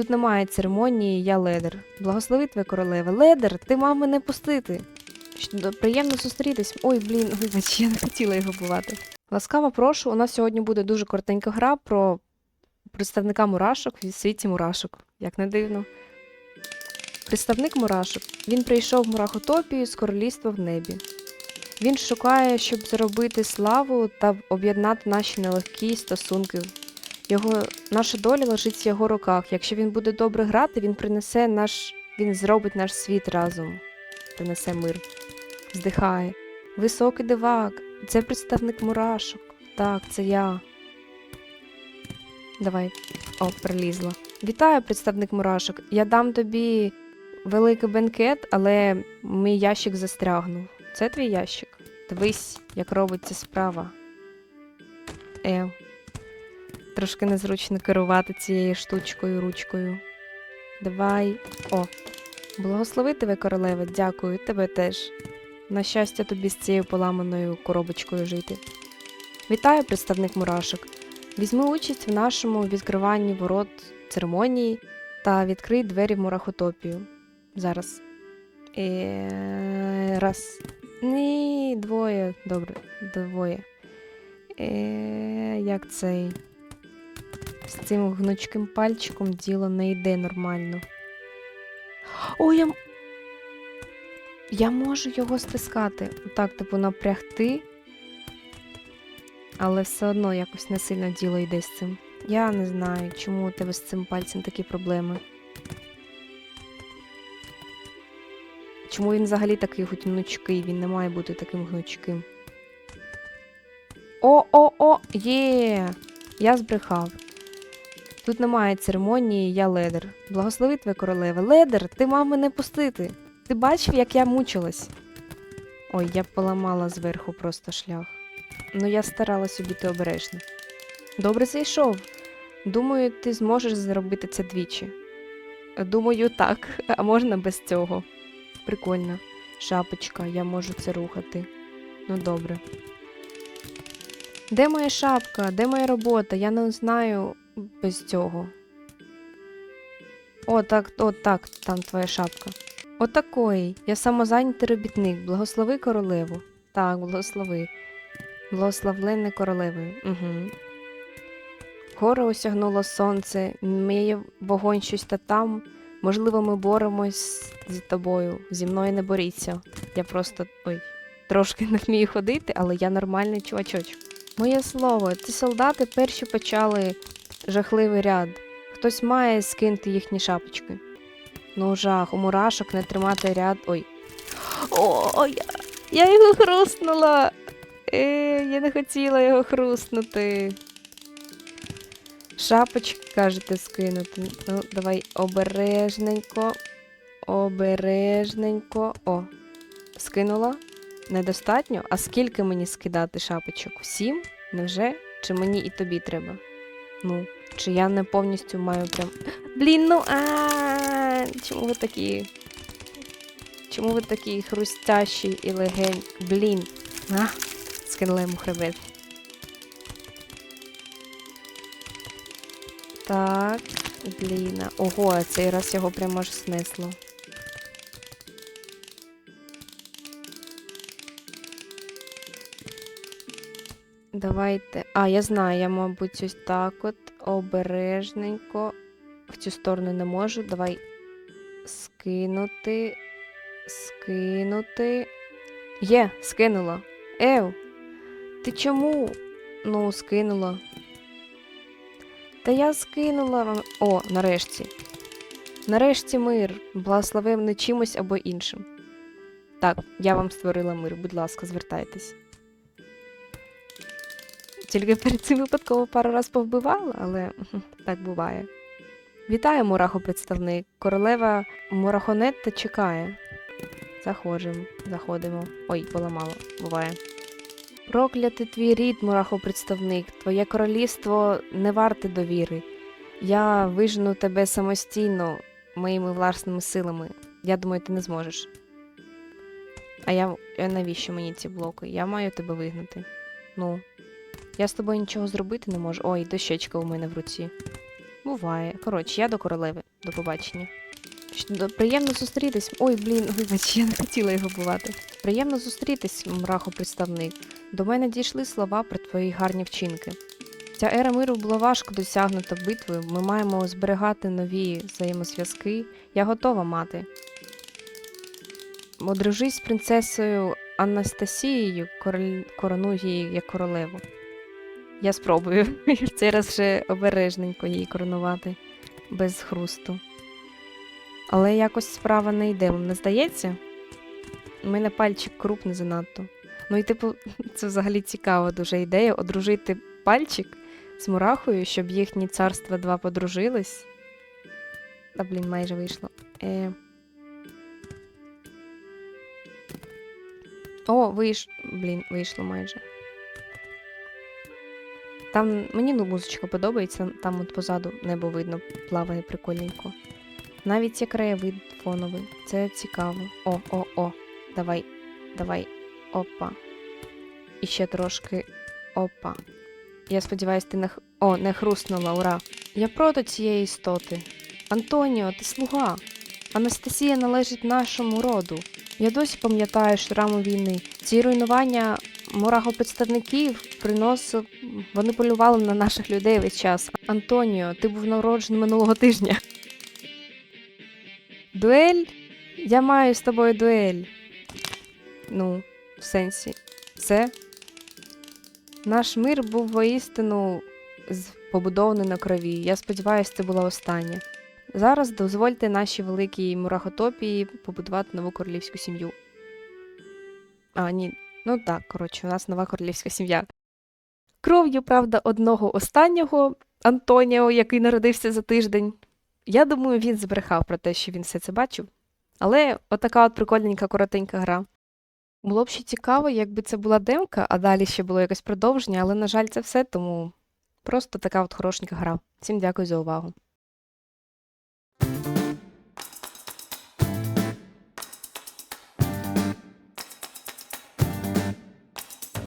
Тут немає церемонії, я ледер. Благослови твоя королева. Ледер, ти мав мене пустити. Приємно зустрітись. Ой, блін, вибач, я не хотіла його бувати. Ласкаво прошу, у нас сьогодні буде дуже коротенька гра про представника мурашок в світі мурашок, як не дивно. Представник мурашок. Він прийшов в мурахотопію з королівства в небі. Він шукає, щоб заробити славу та об'єднати наші нелегкі стосунки. Його, наша доля лежить в його руках. Якщо він буде добре грати, він принесе наш. Він зробить наш світ разом. Принесе мир. Здихає. Високий дивак. Це представник мурашок. Так, це я. Давай. О, прилізла. Вітаю, представник мурашок. Я дам тобі великий бенкет, але мій ящик застрягнув. Це твій ящик? Дивись, як робиться справа. Е, трошки незручно керувати цією штучкою, ручкою. Давай. О, благослови тебе, королева, дякую, тебе теж. На щастя, тобі з цією поламаною коробочкою жити. Вітаю, представник мурашок. Візьми участь в нашому відкриванні ворот церемонії та відкрий двері в мурахотопію. Зараз. Е, раз. Ні, двоє. Добре, двоє. Е, як цей. З цим гнучким пальчиком діло не йде нормально. О, я. Я можу його стискати. Так, типу, напрягти. Але все одно якось не сильно діло йде з цим. Я не знаю, чому у тебе з цим пальцем такі проблеми. Чому він взагалі такий гнучкий? Він не має бути таким гнучким. О-о-о! Є! Я збрехав. Тут немає церемонії, я ледер. Благослови твоя королева. Ледер, ти мав мене пустити. Ти бачив, як я мучилась? Ой, я поламала зверху просто шлях. Ну, я старалася бути обережна. Добре зайшов. Думаю, ти зможеш зробити це двічі. Думаю, так, а можна без цього. Прикольно. Шапочка, я можу це рухати. Ну добре. Де моя шапка? Де моя робота? Я не знаю без цього. О, так, о, так, там твоя шапка. Отакої. Я самозайнятий робітник. Благослови королеву. Так, благослови. Благословленне королевою. Угу. Гори осягнуло сонце, міє вогонь щось та там. Можливо, ми боремось з тобою. Зі мною не боріться. Я просто ой, трошки не вмію ходити, але я нормальний чувачочок. Моє слово, ці солдати перші почали жахливий ряд. Хтось має скинути їхні шапочки. Ну, жах, у мурашок не тримати ряд. Ой. О, я, я його хрустнула. Е, я не хотіла його хрустнути. Шапочки, кажете, скинути. Ну, давай обережненько. Обережненько. О, скинула. Недостатньо. А скільки мені скидати шапочок? Сім? Невже? Чи мені і тобі треба? Ну, чи я не повністю маю прям. Блін, ну а чому ви такі? Чому ви такі хрустящі і легень? Блін. А, скинула йому хребет. Так, блін. Ого, а цей раз його прямо аж снесло. Давайте. А, я знаю, я, мабуть, ось так от обережненько. В цю сторону не можу. Давай скинути. Скинути. Є, скинула. Ев, ти чому? Ну, скинула. Та я скинула. О, нарешті. Нарешті мир. Благослови мене чимось або іншим. Так, я вам створила мир, будь ласка, звертайтесь. Тільки перед цим випадково пару раз повбивала, але так буває. Вітаю, Мурахо представник. Королева Мурахонетта чекає. Заходимо, заходимо. Ой, поламало, буває. Проклятий твій рід, Мурахо представник. Твоє королівство не варте довіри. Я вижену тебе самостійно, моїми власними силами. Я думаю, ти не зможеш. А я, навіщо мені ці блоки? Я маю тебе вигнати. Ну, я з тобою нічого зробити не можу. Ой, дощечка у мене в руці. Буває. Коротше, я до королеви. До побачення. Приємно зустрітись. Ой, блін, вибач, я не хотіла його бувати. Приємно зустрітись, мрахопредставник. До мене дійшли слова про твої гарні вчинки. Ця ера миру була важко досягнута битвою. Ми маємо зберігати нові взаємозв'язки. Я готова мати. Одружись з принцесою Анастасією, король... корону її як королеву. Я спробую. Цей раз вже обережненько її коронувати, без хрусту. Але якось справа не йде, вам не здається? У мене пальчик крупний занадто. Ну і типу, це взагалі цікава дуже ідея одружити пальчик з мурахою, щоб їхні царства два подружились. Та, блін, майже вийшло. Е... О, вийш... Блін, вийшло майже. Там мені ну, музичка подобається, там от позаду небо видно, плаває прикольненько. Навіть є краєвид фоновий. Це цікаво. О, о, о. Давай, давай. Опа. І ще трошки. Опа. Я сподіваюся, ти не х... О, не хрустнула, ура. Я проти цієї істоти. Антоніо, ти слуга. Анастасія належить нашому роду. Я досі пам'ятаю шраму війни. Ці руйнування мурагопредставників приносив. Вони полювали на наших людей весь час. Антоніо, ти був народжений минулого тижня. Дуель? Я маю з тобою дуель. Ну, в сенсі. Це. Наш мир був воістину побудований на крові. Я сподіваюся, це була остання. Зараз дозвольте нашій великій мурахотопії побудувати нову королівську сім'ю. А, ні. Ну так, коротше, у нас нова королівська сім'я. Кров'ю, правда, одного останнього Антоніо, який народився за тиждень. Я думаю, він збрехав про те, що він все це бачив. Але отака от прикольненька, коротенька гра. Було б ще цікаво, якби це була демка, а далі ще було якесь продовження, але, на жаль, це все, тому просто така от хорошенька гра. Всім дякую за увагу.